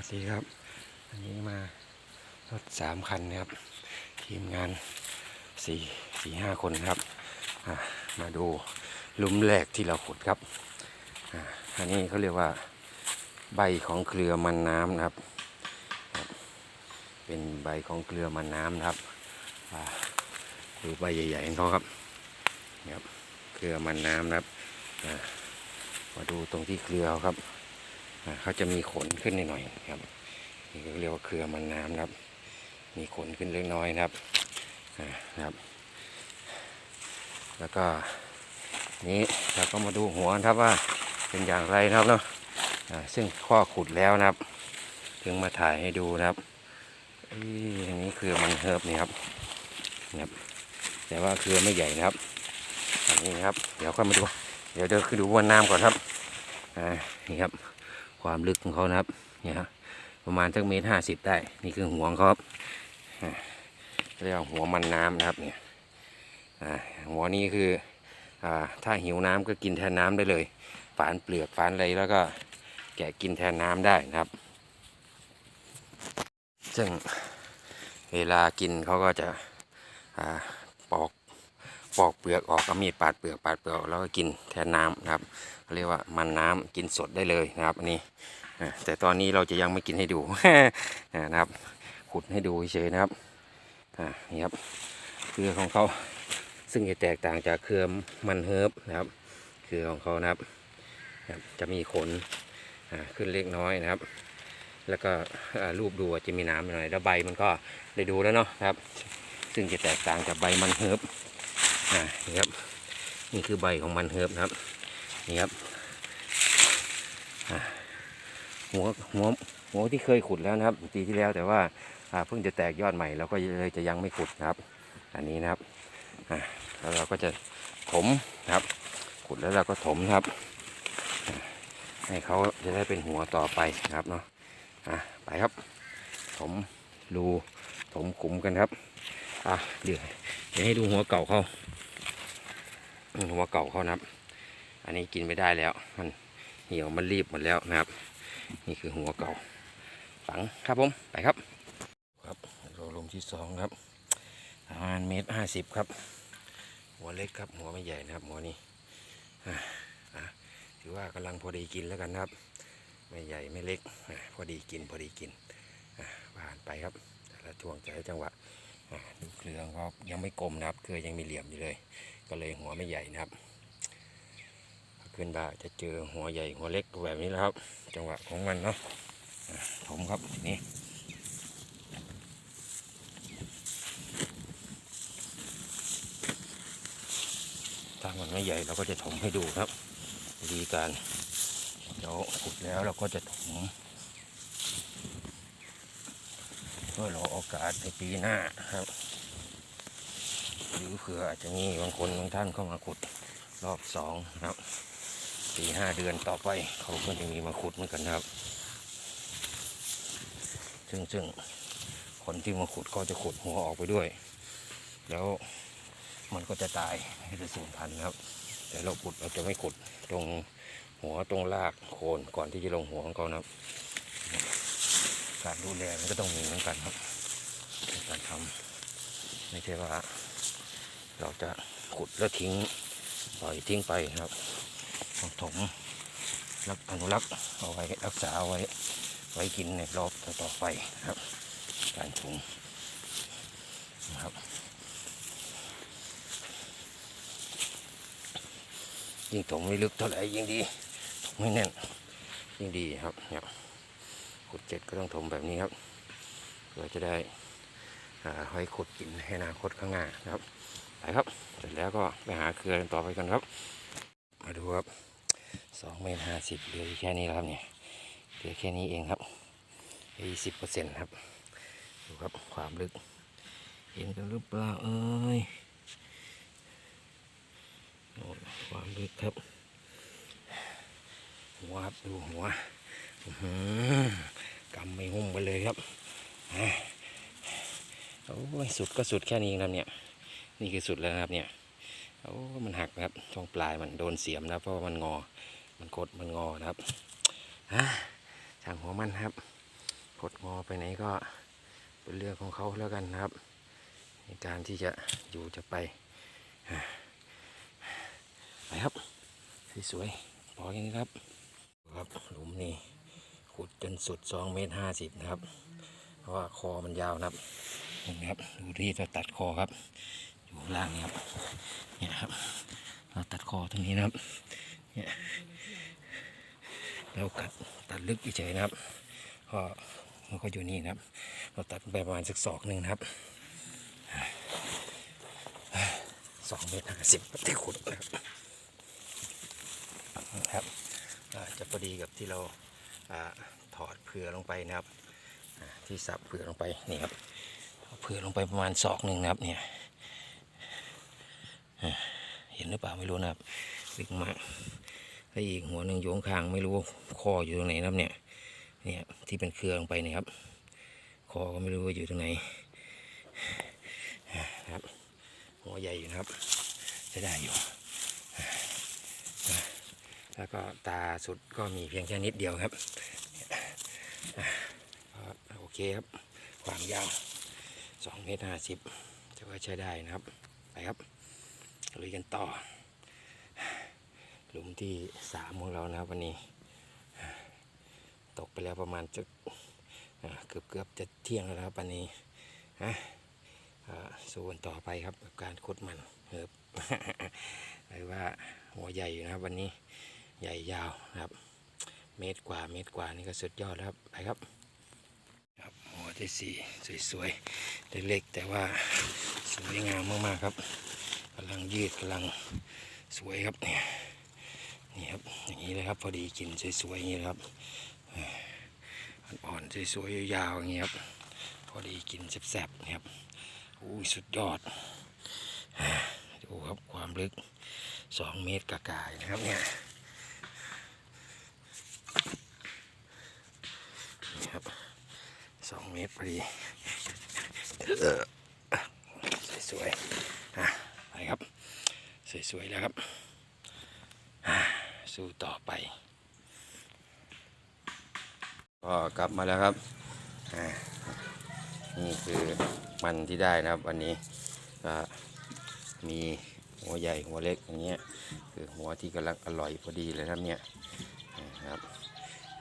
วัสดีครับ อันนี้มารถสามคันนะครับ ทีมงานสี่สี่ห้าคนครับมาดูลุมแรกที่เราขุดครับอ,อันนี้เขาเรียกว่าใบของเครือมันน้ำนะครับ เป็นใบของเครือมันน้ำนะครับดูใบใหญ่ๆของเขาครับนี่ครับเครือมันน้ำนะครับมาดูตรงที่เครือครับ เขาจะมีขนขึ้นหน่อยๆครับนี่ก็เรียกว่าเครือมันน้ำนะครับ มีขนขึ้นเล็กน้อยนะครับนะครับ แล้วก็นี้เราก็มาดูหัวครับว่าเป็นอย่างไรนะครับเนาะซึ่งข้อขุดแล้วนะครับ ถึงมาถ่ายให้ดูนะครับอันนี้เครือมันเฮิบนี่ครับนะครับ แต่ว่าเครือไม่ใหญ่นะครับอันนี้นะครับ เดี๋ยวค่อยมาดู เดี๋ยวเดี๋ยวคือดูวนน้ำก่อนครับอ่านี่ครับ ความลึกของเขานะครับ เนี่ยฮะประมาณสักเมตรห้าสิบได้ นี่คือหัวของเขาครับเรียกว่าหัวมันน้ำนะครับเนี่ยหัวนี้คืออถ้าหิวน้ำก็กินแทนน้ำได้เลย ฝานเปลือกฝานอะไรแล้วก็แกะกินแทนน้ำได้นะครับ ซึ่งเวลากินเขาก็จะ ปอกเปลือกออกเอามีดปาดเปลือกปาดเปลือกแล้วก็กินแทนน้ำนะครับเรียกว่ามันน้ำกินสดได้เลยนะครับอันนี้อ่แต่ตอนนี้เราจะยังไม่กินให้ดูนะครับ ขุดให้ดูเฉยนะครับอ่านี่ครับเครือของเขาซึ่งจะแตกต่างจากเครือมันเฮิร์บนะครับ เครือของเขานะครับจะมีขนขึ้นเล็กน้อยนะครับ แล้วก็รูปดูจะมีน้ำหน่อยแล้วใบมันก็ได้ดูแล้วเนาะครับ ซึ่งจะแตกต่างจากใบมันเฮิร์บ อ่านี่ครับ นี่คือใบของมันเฮิบนะครับ นี่ครับหัวหัวหัวที่เคยขุดแล้วนะครับ ปีที่แล้วแต่ว่าเพิ่งจะแตกยอดใหม่เราก็เลยจะยังไม่ขุดนะครับ อันนี้นะครับแล้วเราก็จะถมนะครับ ขุดแล้วเราก็ถมนะครับ ให้เขาจะได้เป็นหัวต่อไปนะครับเนาะอะไปครับ ถมรูถมขุมกันครับอะเดี๋ยวเดี๋ยวให้ดูหัวเก่าเขา หัวเก่าเขานะครับ อันนี้กินไม่ได้แล้ว มันเหี่ยวมันรีบหมดแล้วนะครับ นี่คือหัวเก่า ฝังครับผมไปครับ ครับโรลมที่สองครับประมาณเมตรห้าสิบครับ หัวเล็กครับหัวไม่ใหญ่นะครับ หัวนี้ถือว่ากำลังพอดีกินแล้วกันนะครับ ไม่ใหญ่ไม่เล็กพอดีกินพอดีกินผ่านไปครับแต่ละช่วงใจจังหวะ ดูเครือของเขายังไม่กลมนะครับเครือยังมีเหลี่ยมอยู่เลย ก็เลยหัวไม่ใหญ่นะครับขึ้นบ่าจะเจอหัวใหญ่หัวเล็กแบบนี้แล้วครับ จังหวะของมันเนาะอะถมครับทีนี้ถ้ามันไม่ใหญ่เราก็จะถมให้ดูครับ วิธีการเดี๋ยวขุดแล้วเราก็จะถมเพื่อรอโอกาสในปีหน้าครับ หรือเผื่ออาจจะมีบางคนบางท่านเข้ามาขุดรอบสองครับสี่ห้าเดือนต่อไปเขาก็จะมีมาขุดเหมือนกันครับ ซึ่งซึ่งคนที่มาขุดเขาจะขุดหัวออกไปด้วย แล้วมันก็จะตายไม่จะสูญพันธุ์ครับ แต่เราขุดเราจะไม่ขุดตรงหัวตรงรากโคนก่อนที่จะลงหัวของเขานะครับ การดูแลมันก็ต้องมีเหมือนกันครับในการทำไม่ใช่ว่า เราจะขุดแล้วทิ้งปล่อยทิ้งไปครับต้องถมรักอนุรักษ์เอาไว้รักษาเอาไว้ไว้กินในรอบต่อไปครับ การถุงนะครับยิ่งถมไม่ลึกเท่าไหร่ยิ่งดีถมไม่แน่นยิ่งดีครับเนี่ย ขุดเจ็ดก็ต้องถมแบบนี้ครับเพื่อจะได้อ่าไว้ขุดกินให้อนาคตข้างหน้านะครับไปครับ เสร็จแล้วก็ไปหาเครือต่อไปกันครับ มาดูครับสองเมตรห้าสิบเหลืออยู่แค่นี้แล้วครับเนี่ยเหลือแค่นี้เองครับยี่สิบเปอร์เซ็นต์ครับดูครับความลึก เห็นกันหรือเปล่าเอ้ยความลึกครับหัวครับดูหัว กำไม่หุ้มไปเลยครับโอ้ยสุดก็สุดแค่นี้เองครับเนี่ย นี่คือสุดแล้วนะครับเนี่ยโอ้มันหักนะครับช่วงปลายมันโดนเสียมนะเพราะว่ามันงอ มันกดมันงอนะครับอะช่างหัวมันครับกดงอไปไหนก็เป็นเรื่องของเขาแล้วกันนะครับ ในการที่จะอยู่จะไปไปครับสวยๆพอแค่นี้ครับ ครับหลุมนี่ ขุดจนสุด2เมตร50นะครับ เพราะว่าคอมันยาวนะครับนไหมครับดูที่เราตัดคอครับ อยู่ล่างนี่ครับเนี่ยครับ เราตัดคอตรงนี้นะครับเนี่ยเรากัดตัดลึกเฉยนะครับก็มันก็อยู่นี่นะครับ เราตัดไปประมาณสักศอกหนึ่งนะครับสองเมตรห้าสิบที่ขุดนะครับนะครับจะพอดีกับที่เรา ถอดเผื่อลงไปนะครับที่สับเผื่อลงไปนี่ครับเผื่อลงไปประมาณศอกหนึ่งนะครับเนี่ยเห็นหรือเปล่าไม่รู้นะครับลึกมาแล้วอีกหัวหนึ่งโยงคางไม่รู้คออยู่ตรงไหนนะครับเนี่ยเนี่ยที่เป็นเครือลงไปนี่ยครับคอก็ไม่รู้ว่าอยู่ตรงไหนนะครับหัวใหญ่อยู่นะครับจะได้อยู่ แล้วก็ตาสุดก็มีเพียงแค่นิดเดียวครับโอเคครับ ความยาว2เมตรห้าสิบจะว่าใช้ได้นะครับ ไปครับลุยกันต่อ หลุมที่สามของเรานะครับวันนี้ ตกไปแล้วประมาณจะเกือบเกือบจะเที่ยงแล้วครับวันนี้ฮะอ่าสู้กันต่อไปครับกับการขุดมันเหิบหรือว่าหัวใหญ่อยู่นะครับวันนี้ ใหญ่ยาวนะครับ เมตรกว่าเมตรกว่านี่ก็สุดยอดแล้วครับไปครับครับหัวที่สี่สวยๆเล็กๆแต่ว่าสวยงามมากๆครับกำลังยืดกำลังสวยครับเนี่ยนี่ครับอย่างนี้เลยครับพอดีกินสวยๆอย่างนี้ครับอ่อนๆสวยๆยาวๆอย่างนี้ครับพอดีกินแซ่บๆนะครับอุ้สุดยอดดูครับความลึกสองเมตรกากายนะครับเนี่ย นี่ครับ สองเมตรพอดีเสวยๆอะไปครับสวยๆแล้วครับ สู้ต่อไป ก็กลับมาแล้วครับ นี่คือมันที่ได้นะครับวันนี้ก็มีหัวใหญ่หัวเล็กอย่างเงี้ยคือหัวที่กำลังอร่อยพอดีเลยครับเนี่ยนะครับ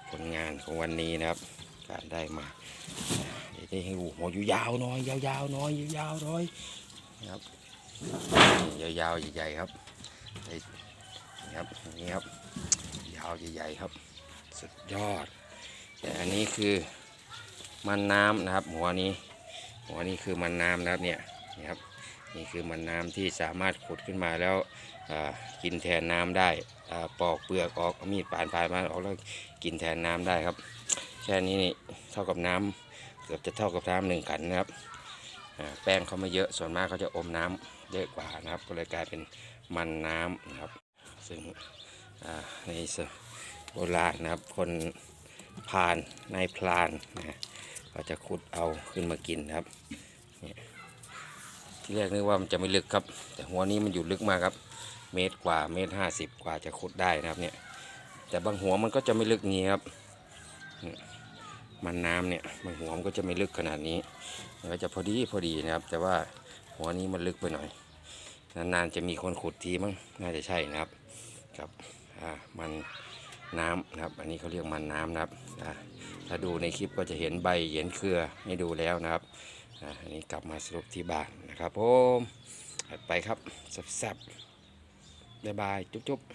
ผลงานของวันนี้นะครับ การได้มาได้ให้ดูหัวอยู่ยาวน้อยยาวๆน้อยยาวๆน้อยครับยาวๆใหญ่ๆครับนี่ครับยางนี่ครับยาวใหญ่ๆครับ สุดยอด แต่อันนี้คือมันน้ำนะครับ หัวนี้ หัวนี้คือมันน้ำนะครับเนี่ยนี่ครับนี่คือมันน้ำที่สามารถขุดขึ้นมาแล้วกินแทนน้ำได้ปอกเปลือกออกมีดปาดปลาดมาออกแล้วกินแทนน้ำได้ครับ ค่นี้นี่เท่ากับน้ำเกือบจะเท่ากับน้ำหนึ่งขันนะครับแป้งเขาไม่เยอะส่วนมากเขาจะอมน้ำเยอะกว่านะครับ ก็เลยกลายเป็นมันน้ำนะครับ ซึ่งในสโบราณนะครับ คนพานนายพรานนะเขาจะขุดเอาขึ้นมากินนะครับที่แรกนึกว่ามันจะไม่ลึกครับ แต่หัวนี้มันอยู่ลึกมากครับ เมตรกว่าเมตรห้าสิบกว่าจะขุดได้นะครับเนี่ยแต่บางหัวมันก็จะไม่ลึกงี้ครับ มันน้ำเนี่ยบางหัวมันก็จะไม่ลึกขนาดนี้มันก็จะพอดีพอดีนะครับ แต่ว่าหัวนี้มันลึกไปหน่อยนานๆจะมีคนขุดทีมั้งน่าจะใช่นะครับครับอ่ามันน้ำนะครับ อันนี้เขาเรียกมันน้ำนะครับถ้าดูในคลิปก็จะเห็นใบเห็นเครือให้ดูแล้วนะครับอ่าอันนี้กลับมาสรุปที่บ้านนะครับผมไปครับแซ่บๆบ๊ายบาย จุ๊บๆ